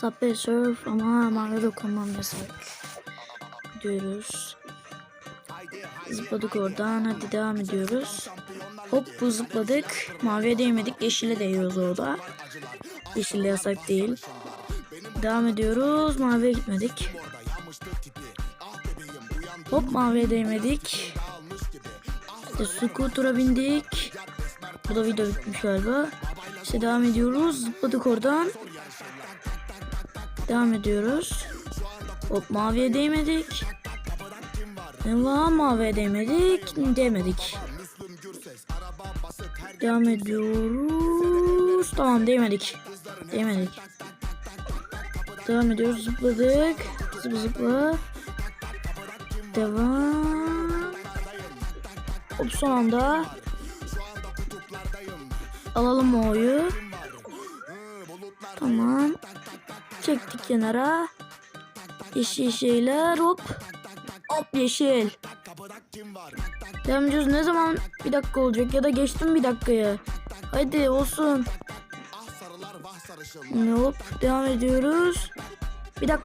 Subway Surf ama mavi dokunmam yasak. Diyoruz. Zıpladık oradan. Hadi devam ediyoruz. Hop bu zıpladık. Maviye değmedik. Yeşile değiyoruz orada. Yeşille yasak değil. Devam ediyoruz. Maviye gitmedik. Hop maviye değmedik. İşte scooter'a bindik. Bu da video bitmiş galiba. İşte devam ediyoruz. Zıpladık oradan. Devam ediyoruz. Hop maviye değmedik. Lan maviye değmedik. Değmedik. Devam ediyoruz. Tamam değmedik. Değmedik. Devam ediyoruz. Zıpladık. Zıpla zıpla. Devam. Hop son anda. Alalım o oyu. Çektik kenara. Yeşil şeyler hop. Hop yeşil. Ediyoruz. Ne zaman bir dakika olacak ya da geçtim bir dakikayı. Hadi olsun. Hop devam ediyoruz. Bir dakika.